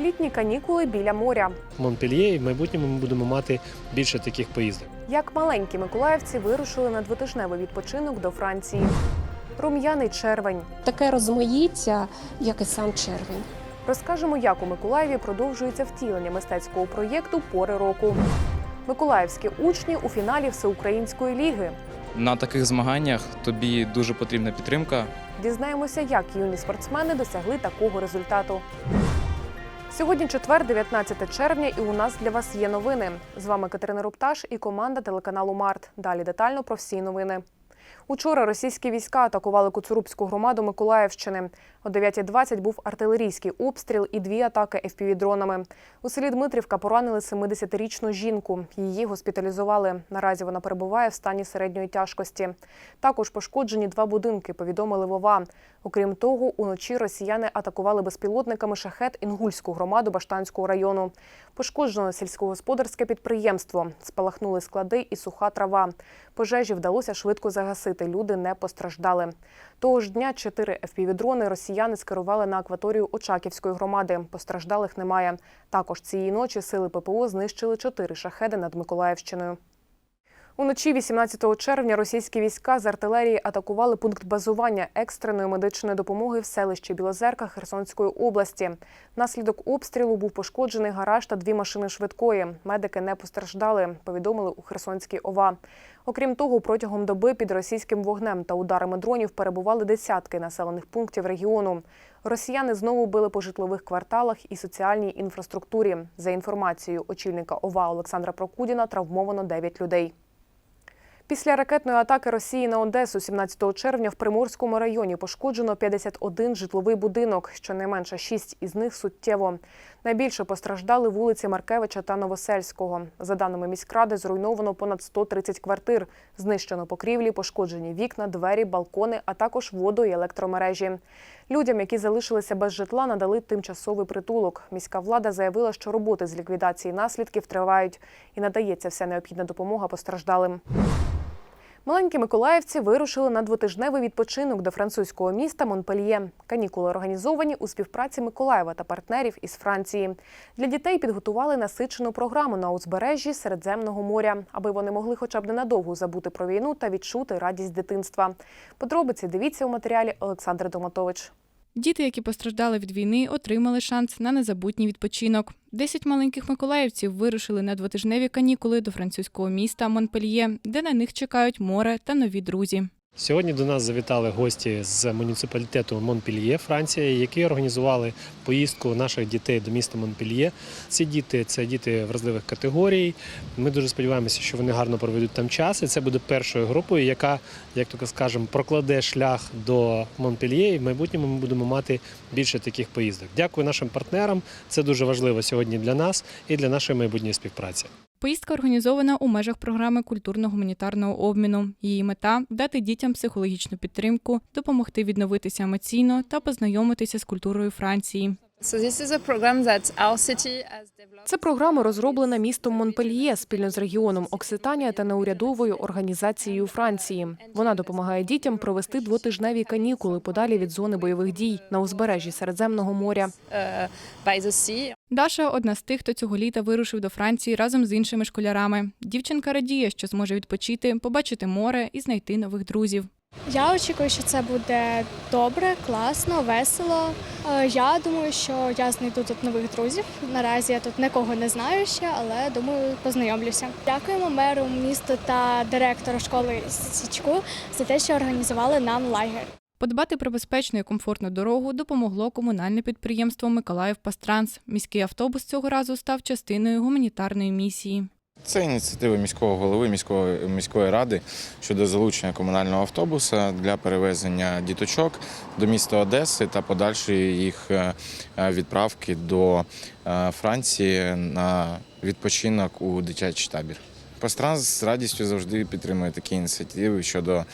Літні канікули біля моря. Монпельє, і в майбутньому ми будемо мати більше таких поїздок. Як маленькі миколаївці вирушили на двотижневий відпочинок до Франції. Рум'яний червень. таке розмаїття, як і сам червень. Розкажемо, як у Миколаєві продовжується втілення мистецького проєкту Пори року. Миколаївські учні у фіналі Всеукраїнської ліги. На таких змаганнях тобі дуже потрібна підтримка. Дізнаємося, як юні спортсмени досягли такого результату. Сьогодні четвер, 19 червня, і у нас для вас є новини. З вами Катерина Рупташ і команда телеканалу Март. Далі детально про всі новини. Учора російські війська атакували Куцурубську громаду Миколаївщини. О 9.20 був артилерійський обстріл і дві атаки FPV-дронами. У селі Дмитрівка поранили 70-річну жінку. Її госпіталізували. Наразі вона перебуває в стані середньої тяжкості. Також пошкоджені два будинки, повідомили Вова. Окрім того, уночі росіяни атакували безпілотниками шахет Інгульську громаду Баштанського району. Пошкоджено сільськогосподарське підприємство, спалахнули склади і суха трава. Пожежі вдалося швидко загасити. Люди не постраждали. Того ж дня чотири FPV-дрони росіяни скерували на акваторію Очаківської громади. Постраждалих немає. Також цієї ночі сили ППО знищили чотири шахеди над Миколаївщиною. Уночі 18 червня російські війська з артилерії атакували пункт базування екстреної медичної допомоги в селищі Білозерка Херсонської області. Внаслідок обстрілу був пошкоджений гараж та дві машини швидкої. Медики не постраждали, повідомили у Херсонській ОВА. Окрім того, протягом доби під російським вогнем та ударами дронів перебували десятки населених пунктів регіону. Росіяни знову били по житлових кварталах і соціальній інфраструктурі. За інформацією очільника ОВА Олександра Прокудіна, травмовано 9 людей. Після ракетної атаки Росії на Одесу 17 червня в Приморському районі пошкоджено 51 житловий будинок. Щонайменше 6 із них суттєво. Найбільше постраждали вулиці Маркевича та Новосельського. За даними міськради, зруйновано понад 130 квартир. Знищено покрівлі, пошкоджені вікна, двері, балкони, а також воду і електромережі. Людям, які залишилися без житла, надали тимчасовий притулок. Міська влада заявила, що роботи з ліквідації наслідків тривають і надається вся необхідна допомога постраждалим. Маленькі миколаївці вирушили на двотижневий відпочинок до французького міста Монпельє. Канікули організовані у співпраці Миколаєва та партнерів із Франції. Для дітей підготували насичену програму на узбережжі Середземного моря, аби вони могли хоча б ненадовго забути про війну та відчути радість дитинства. Подробиці дивіться у матеріалі Олександр Доматович. Діти, які постраждали від війни, отримали шанс на незабутній відпочинок. Десять маленьких миколаївців вирушили на двотижневі канікули до французького міста Монпельє, де на них чекають море та нові друзі. Сьогодні до нас завітали гості з муніципалітету Монпельє, Франція, які організували поїздку наших дітей до міста Монпельє. Ці діти це діти вразливих категорій. Ми дуже сподіваємося, що вони гарно проведуть там час. І це буде першою групою, яка, як то скажемо, прокладе шлях до Монпельє. І в майбутньому ми будемо мати більше таких поїздок. Дякую нашим партнерам. Це дуже важливо сьогодні для нас і для нашої майбутньої співпраці. Поїздка організована у межах програми культурно-гуманітарного обміну. Її мета дати дітям психологічну підтримку, допомогти відновитися емоційно та познайомитися з культурою Франції. So this is a program that our city has developed. Це програма розроблена містом Монпельє спільно з регіоном Окситанія та неурядовою організацією Франції. Вона допомагає дітям провести двотижневі канікули подалі від зони бойових дій на узбережжі Середземного моря. uh. Даша одна з тих, хто цього літа вирушив до Франції разом з іншими школярами. Дівчинка радіє, що зможе відпочити, побачити море і знайти нових друзів. Я очікую, що це буде добре, класно, весело. Е, Я думаю, що я знайду тут нових друзів. Наразі я тут нікого не знаю ще, але думаю, познайомлюся. Дякуємо меру міста та директору школи Січку за те, що організували нам лагерь. Подбати про безпечну і комфортну дорогу допомогло комунальне підприємство Миколаїв Пастранс. Міський автобус цього разу став частиною гуманітарної місії. Це ініціатива міського голови міської міської ради щодо залучення комунального автобуса для перевезення діточок до міста Одеси та подальшої їх е, відправки до е, Франції на відпочинок у дитячий табір. Пастранс з радістю завжди підтримує такі ініціативи щодо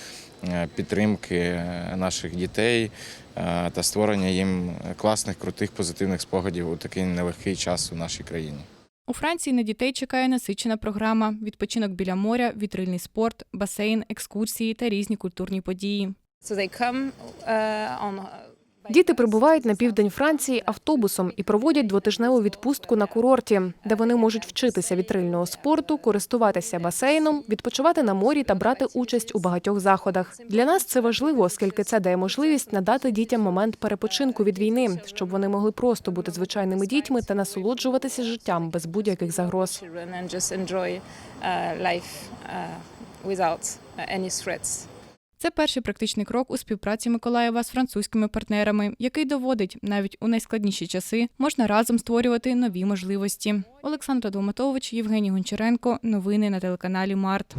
е, підтримки наших дітей та створення їм класних, крутих, позитивних спогадів у такий нелегкий час у нашій країні. У Франції на дітей чекає насичена програма: відпочинок біля моря, вітрильний спорт, басейн, екскурсії та різні культурні події. So they come uh, on Діти прибувають на південь Франції автобусом і проводять двотижневу відпустку на курорті, де вони можуть вчитися вітрильного спорту, користуватися басейном, відпочивати на морі та брати участь у багатьох заходах. Для нас це важливо, оскільки це дає можливість надати дітям момент перепочинку від війни, щоб вони могли просто бути звичайними дітьми та насолоджуватися життям без будь-яких загроз. uh, uh, without uh, any threats. Це перший практичний крок у співпраці Миколаєва з французькими партнерами, який доводить, навіть у найскладніші часи можна разом створювати нові можливості. Олександра Долматович, Євгеній Гончаренко. Новини на телеканалі Март.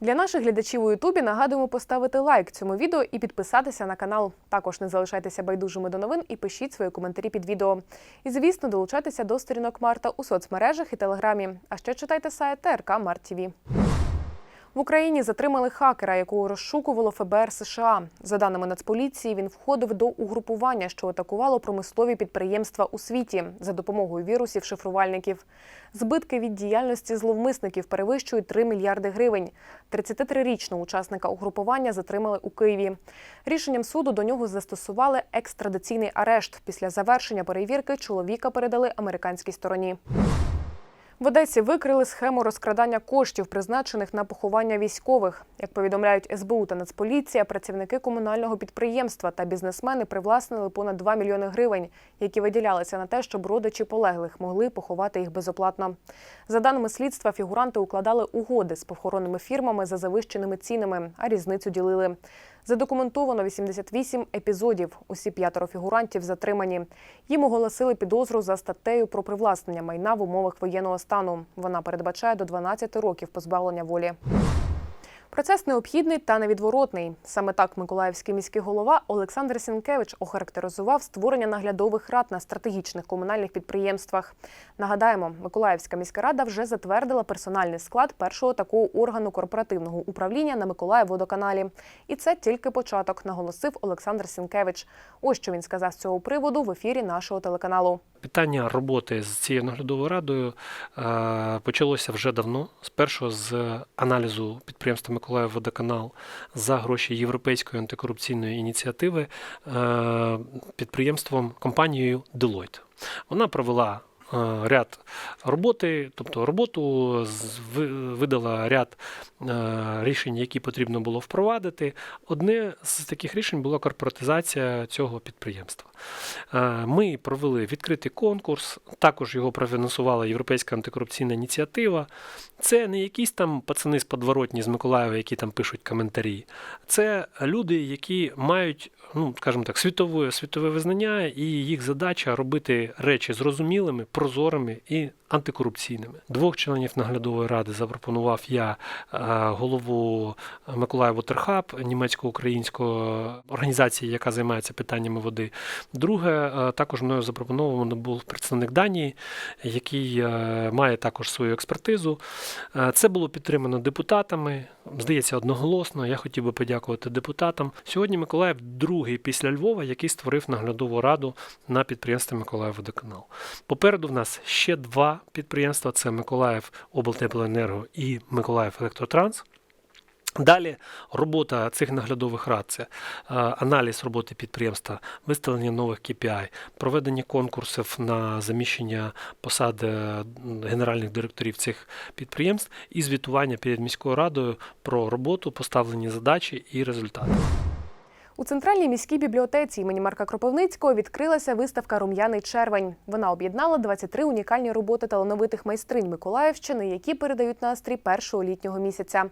Для наших глядачів у Ютубі нагадуємо поставити лайк цьому відео і підписатися на канал. Також не залишайтеся байдужими до новин і пишіть свої коментарі під відео. І звісно, долучайтеся до сторінок Марта у соцмережах і телеграмі. А ще читайте сайт ТРК Март ТВ. В Україні затримали хакера, якого розшукувало ФБР США. За даними Нацполіції, він входив до угрупування, що атакувало промислові підприємства у світі за допомогою вірусів шифрувальників. Збитки від діяльності зловмисників перевищують 3 мільярди гривень. 33-річного учасника угрупування затримали у Києві. Рішенням суду до нього застосували екстрадиційний арешт. Після завершення перевірки чоловіка передали американській стороні. В Одесі викрили схему розкрадання коштів, призначених на поховання військових. Як повідомляють СБУ та Нацполіція, працівники комунального підприємства та бізнесмени привласнили понад 2 мільйони гривень, які виділялися на те, щоб родичі полеглих могли поховати їх безоплатно. За даними слідства, фігуранти укладали угоди з похоронними фірмами за завищеними цінами, а різницю ділили. Задокументовано 88 епізодів. Усі п'ятеро фігурантів затримані. Їм оголосили підозру за статтею про привласнення майна в умовах воєнного стану. Вона передбачає до 12 років позбавлення волі. Процес необхідний та невідворотний. Саме так Миколаївський міський голова Олександр Сінкевич охарактеризував створення наглядових рад на стратегічних комунальних підприємствах. Нагадаємо, Миколаївська міська рада вже затвердила персональний склад першого такого органу корпоративного управління на Миколаївводоканалі. І це тільки початок, наголосив Олександр Сінкевич. Ось що він сказав з цього приводу в ефірі нашого телеканалу. Питання роботи з цією наглядовою радою е, почалося вже давно. Спершу з аналізу підприємства Миколаївводоканал за гроші Європейської антикорупційної ініціативи е, підприємством компанією Deloitte. Вона провела ряд роботи, тобто роботу видала ряд е, рішень, які потрібно було впровадити. Одне з таких рішень була корпоратизація цього підприємства. Е, Ми провели відкритий конкурс, також його профінансувала Європейська антикорупційна ініціатива. Це не якісь там пацани з подворотні з Миколаєва, які там пишуть коментарі. Це люди, які мають, ну скажімо так, світове світове визнання, і їх задача робити речі зрозумілими, прозорими і антикорупційними. Двох членів наглядової ради запропонував я е, голову Миколаїв Waterhub, німецько-української організації, яка займається питаннями води. Друге, е, також мною запропоновано був представник Данії, який е, має також свою експертизу. Це було підтримано депутатами. Здається, одноголосно. Я хотів би подякувати депутатам. Сьогодні Миколаїв другий після Львова, який створив наглядову раду на підприємстві Миколаїв Водоканал. Попереду в нас ще два підприємства: це Миколаїв облтеплоенерго і Миколаїв Електротранс. Далі робота цих наглядових рад це е, аналіз роботи підприємства, виставлення нових KPI, проведення конкурсів на заміщення посад е, генеральних директорів цих підприємств і звітування перед міською радою про роботу, поставлені задачі і результати. У центральній міській бібліотеці імені Марка Кропивницького відкрилася виставка Рум'яний червень. Вона об'єднала 23 унікальні роботи талановитих майстринь Миколаївщини, які передають настрій першого літнього місяця.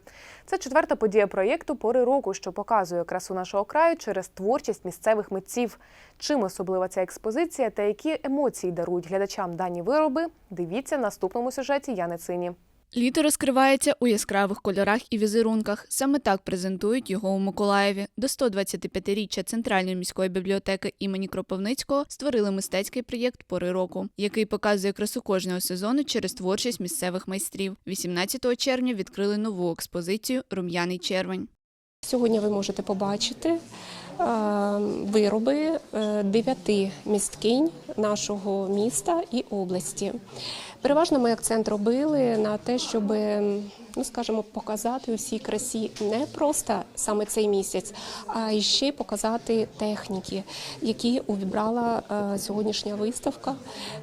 Це четверта подія проєкту Пори року, що показує красу нашого краю через творчість місцевих митців. Чим особлива ця експозиція та які емоції дарують глядачам дані вироби? Дивіться в наступному сюжеті Яни Цині. Літо розкривається у яскравих кольорах і візерунках. Саме так презентують його у Миколаєві. До 125-річчя Центральної міської бібліотеки імені Кропивницького створили мистецький проєкт Пори року, який показує красу кожного сезону через творчість місцевих майстрів. 18 червня відкрили нову експозицію Рум'яний червень. Сьогодні ви можете побачити вироби е, дев'яти місткинь нашого міста і області. Переважно ми акцент робили на те, щоб ну скажімо, показати у всій красі не просто саме цей місяць, а й ще показати техніки, які увібрала е, сьогоднішня виставка.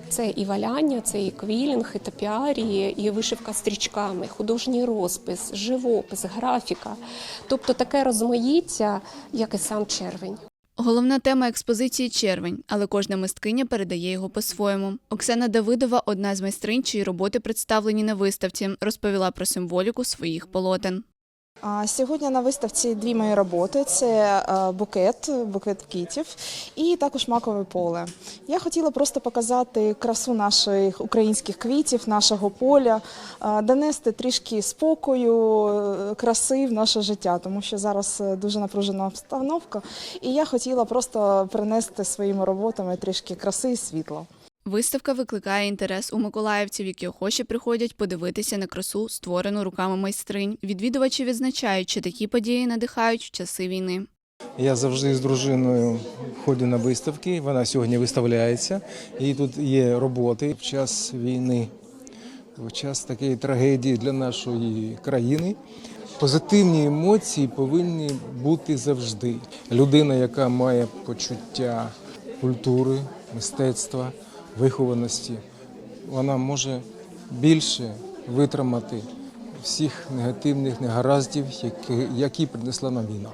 Це і валяння, це і квілінг, і топіарії, і вишивка стрічками, художній розпис, живопис, графіка. Тобто таке розмаїття, як і сам червень. Головна тема експозиції червень, але кожна мисткиня передає його по-своєму. Оксана Давидова, одна з майстринь, чиї роботи представлені на виставці, розповіла про символіку своїх полотен. Сьогодні на виставці дві мої роботи: це е, букет, букет квітів і також макове поле. Я хотіла просто показати красу наших українських квітів, нашого поля, е, донести трішки спокою, е, краси в наше життя, тому що зараз дуже напружена обстановка. І я хотіла просто принести своїми роботами трішки краси і світла. Виставка викликає інтерес у миколаївців, які охоче приходять подивитися на красу, створену руками майстринь. Відвідувачі відзначають, що такі події надихають в часи війни. Я завжди з дружиною ходжу на виставки. Вона сьогодні виставляється. І тут є роботи в час війни, в час такої трагедії для нашої країни. Позитивні емоції повинні бути завжди. Людина, яка має почуття культури, мистецтва, вихованості, вона може більше витримати всіх негативних негараздів, які, які принесла нам війна.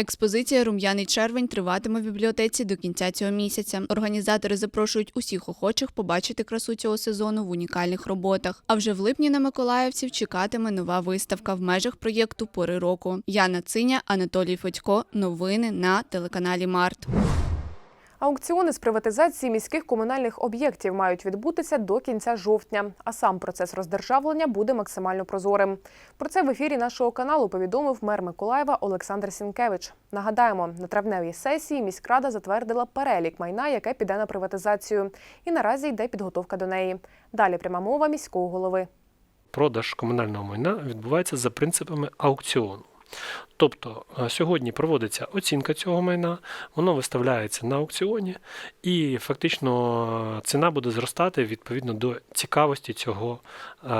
Експозиція Рум'яний червень триватиме в бібліотеці до кінця цього місяця. Організатори запрошують усіх охочих побачити красу цього сезону в унікальних роботах. А вже в липні на миколаївців чекатиме нова виставка в межах проєкту Пори року. Яна Циня, Анатолій Федько. Новини на телеканалі Март. Аукціони з приватизації міських комунальних об'єктів мають відбутися до кінця жовтня, а сам процес роздержавлення буде максимально прозорим. Про це в ефірі нашого каналу повідомив мер Миколаєва Олександр Сінкевич. Нагадаємо, на травневій сесії міськрада затвердила перелік майна, яке піде на приватизацію, і наразі йде підготовка до неї. Далі пряма мова міського голови. Продаж комунального майна відбувається за принципами аукціону. Тобто е, сьогодні проводиться оцінка цього майна, воно виставляється на аукціоні, і фактично е, ціна буде зростати відповідно до цікавості цього е,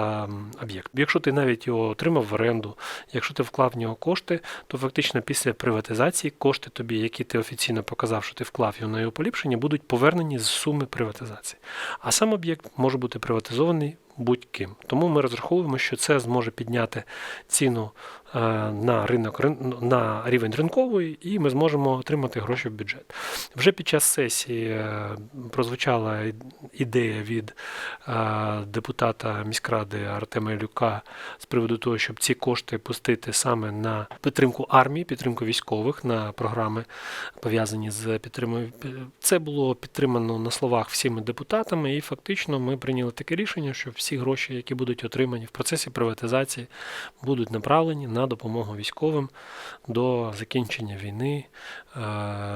об'єкту. Якщо ти навіть його отримав в оренду, якщо ти вклав в нього кошти, то фактично після приватизації кошти тобі, які ти офіційно показав, що ти вклав його на його поліпшення, будуть повернені з суми приватизації. А сам об'єкт може бути приватизований будь-ким. Тому ми розраховуємо, що це зможе підняти ціну на ринок на рівень ринковий, і ми зможемо отримати гроші в бюджет. Вже під час сесії е, прозвучала ідея від е, депутата міськради Артема Ілюка з приводу того, щоб ці кошти пустити саме на підтримку армії, підтримку військових, на програми пов'язані з підтримкою. Це було підтримано на словах всіми депутатами, і фактично ми прийняли таке рішення, що всі гроші, які будуть отримані в процесі приватизації, будуть направлені на допомогу військовим до закінчення війни е,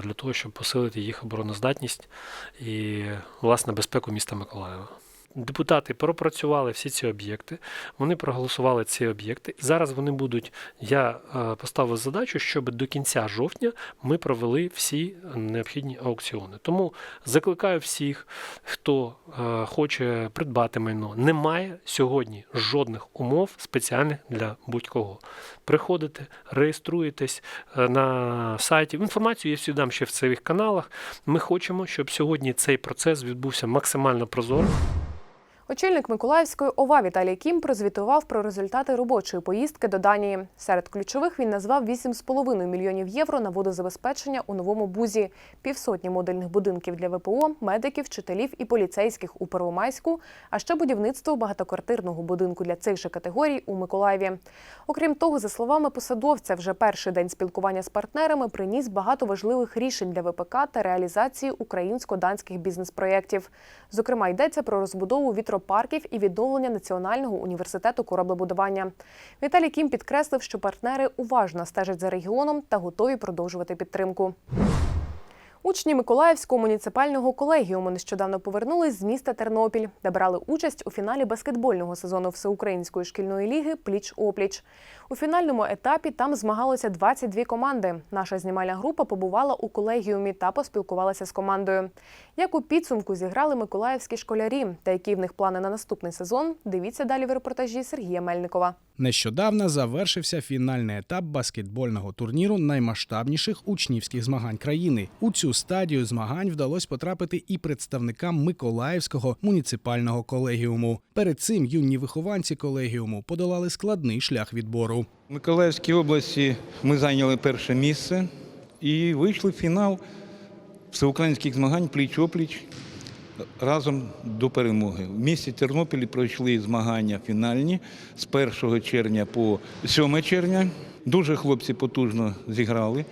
для того, щоб посилити їх обороноздатність і власне безпеку міста Миколаєва. Депутати пропрацювали всі ці об'єкти, вони проголосували ці об'єкти. Зараз вони будуть. Я е, поставив задачу, щоб до кінця жовтня ми провели всі необхідні аукціони. Тому закликаю всіх, хто е, хоче придбати майно. Немає сьогодні жодних умов спеціальних для будь-кого. Приходите, реєструєтесь е, на сайті. Інформацію я всі дам ще в цих каналах. Ми хочемо, щоб сьогодні цей процес відбувся максимально прозоро. Очільник Миколаївської ОВА Віталій Кім прозвітував про результати робочої поїздки до Данії. Серед ключових він назвав 8,5 мільйонів євро на водозабезпечення у новому бузі, півсотні модульних будинків для ВПО, медиків, вчителів і поліцейських у Первомайську, а ще будівництво багатоквартирного будинку для цих же категорій у Миколаєві. Окрім того, за словами посадовця, вже перший день спілкування з партнерами приніс багато важливих рішень для ВПК та реалізації українсько-данських бізнес-проєктів. Зокрема, йдеться про розбудову вітропарків і відновлення Національного університету кораблебудування. Віталій Кім підкреслив, що партнери уважно стежать за регіоном та готові продовжувати підтримку. Учні Миколаївського муніципального колегіуму нещодавно повернулись з міста Тернопіль, де брали участь у фіналі баскетбольного сезону Всеукраїнської шкільної ліги Пліч-опліч. У фінальному етапі там змагалося 22 команди. Наша знімальна група побувала у колегіумі та поспілкувалася з командою. Як у підсумку зіграли миколаївські школярі та які в них плани на наступний сезон, дивіться далі в репортажі Сергія Мельникова. Нещодавно завершився фінальний етап баскетбольного турніру наймасштабніших учнівських змагань країни. У цю стадію змагань вдалося потрапити і представникам Миколаївського муніципального колегіуму. Перед цим юні вихованці колегіуму подолали складний шлях відбору. В Миколаївській області ми зайняли перше місце і вийшли в фінал всеукраїнських змагань пліч-опліч разом до перемоги. В місті Тернопілі пройшли змагання фінальні з 1 червня по 7 червня. Дуже хлопці потужно зіграли.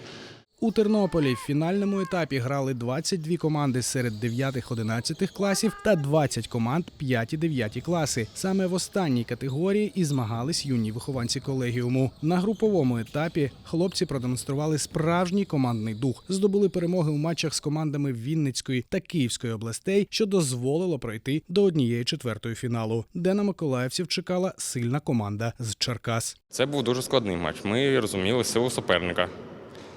У Тернополі в фінальному етапі грали 22 команди серед 9-11 класів та 20 команд 5-9 класи. Саме в останній категорії і змагались юні вихованці колегіуму. На груповому етапі хлопці продемонстрували справжній командний дух, здобули перемоги у матчах з командами Вінницької та Київської областей, що дозволило пройти до однієї четвертої фіналу, де на миколаївців чекала сильна команда з Черкас. Це був дуже складний матч. Ми розуміли силу суперника,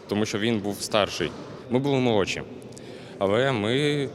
тому що він був старший. Ми були молодші. Але ми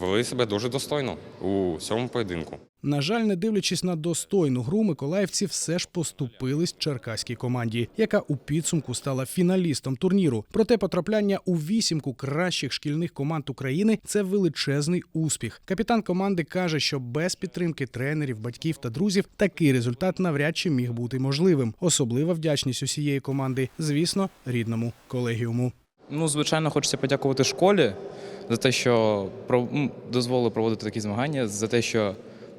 вели себе дуже достойно у цьому поєдинку. На жаль, не дивлячись на достойну гру, миколаївці все ж поступились черкаській команді, яка у підсумку стала фіналістом турніру. Проте потрапляння у вісімку кращих шкільних команд України це величезний успіх. Капітан команди каже, що без підтримки тренерів, батьків та друзів такий результат навряд чи міг бути можливим. Особлива вдячність усієї команди, звісно, рідному колегіуму. Ну, звичайно, хочеться подякувати школі за те, що дозволили проводити такі змагання, за те, що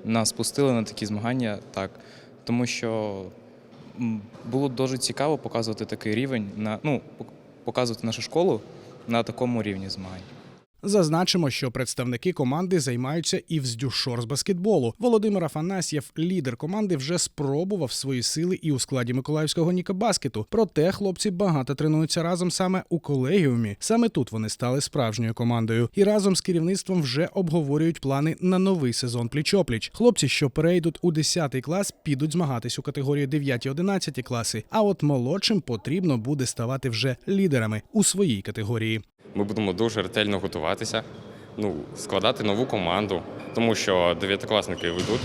нас пустили на такі змагання, так. Тому що було дуже цікаво показувати такий рівень на ну, пок- показувати нашу школу на такому рівні змагань. Зазначимо, що представники команди займаються і в здюшор з баскетболу. Володимир Афанасьєв, лідер команди, вже спробував свої сили і у складі миколаївського Нікобаскету. Проте хлопці багато тренуються разом саме у колегіумі. Саме тут вони стали справжньою командою і разом з керівництвом вже обговорюють плани на новий сезон пліч-опліч. Хлопці, що перейдуть у 10 клас, підуть змагатись у категорії 9-11 класи. А от молодшим потрібно буде ставати вже лідерами у своїй категорії. Ми будемо дуже ретельно готуватися, ну, складати нову команду, тому що дев'ятикласники ведуть.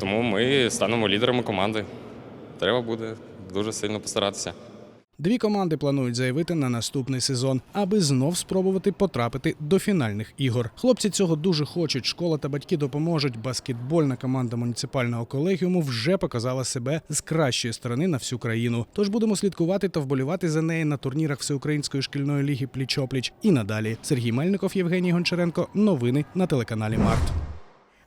Тому ми станемо лідерами команди. Треба буде дуже сильно постаратися. Дві команди планують заявити на наступний сезон, аби знов спробувати потрапити до фінальних ігор. Хлопці цього дуже хочуть. Школа та батьки допоможуть. Баскетбольна команда муніципального колегіуму вже показала себе з кращої сторони на всю країну. Тож будемо слідкувати та вболівати за неї на турнірах Всеукраїнської шкільної ліги Пліч-опліч і надалі. Сергій Мельников, Євгеній Гончаренко. Новини на телеканалі Март.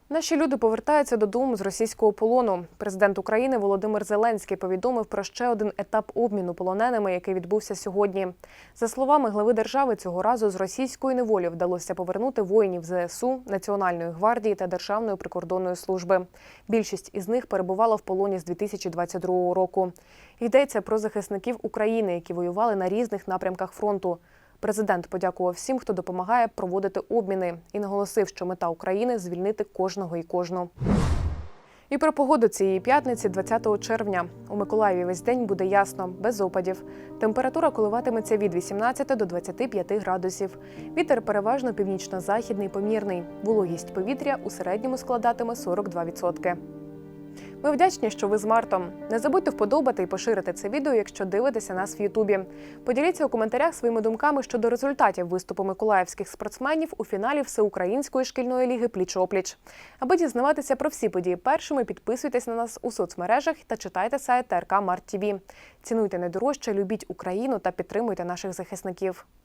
Наші люди повертаються додому з російського полону. Президент України Володимир Зеленський повідомив про ще один етап обміну полоненими, який відбувся сьогодні. За словами глави держави, цього разу з російської неволі вдалося повернути воїнів ЗСУ, Національної гвардії та Державної прикордонної служби. Більшість із них перебувала в полоні з 2022 року. Йдеться про захисників України, які воювали на різних напрямках фронту. Президент подякував всім, хто допомагає проводити обміни, і наголосив, що мета України звільнити кожного і кожну. І про погоду цієї п'ятниці, 20 червня. У Миколаєві весь день буде ясно, без опадів. Температура коливатиметься від 18 до 25 градусів. Вітер переважно північно-західний помірний. Вологість повітря у середньому складатиме 42%. Ми вдячні, що ви з Мартом. Не забудьте вподобати і поширити це відео, якщо дивитеся нас в Ютубі. Поділіться у коментарях своїми думками щодо результатів виступу миколаївських спортсменів у фіналі Всеукраїнської шкільної ліги Пліч-опліч. Аби дізнаватися про всі події першими, підписуйтесь на нас у соцмережах та читайте сайт ТРК Март ТВ. Цінуйте найдорожче, любіть Україну та підтримуйте наших захисників.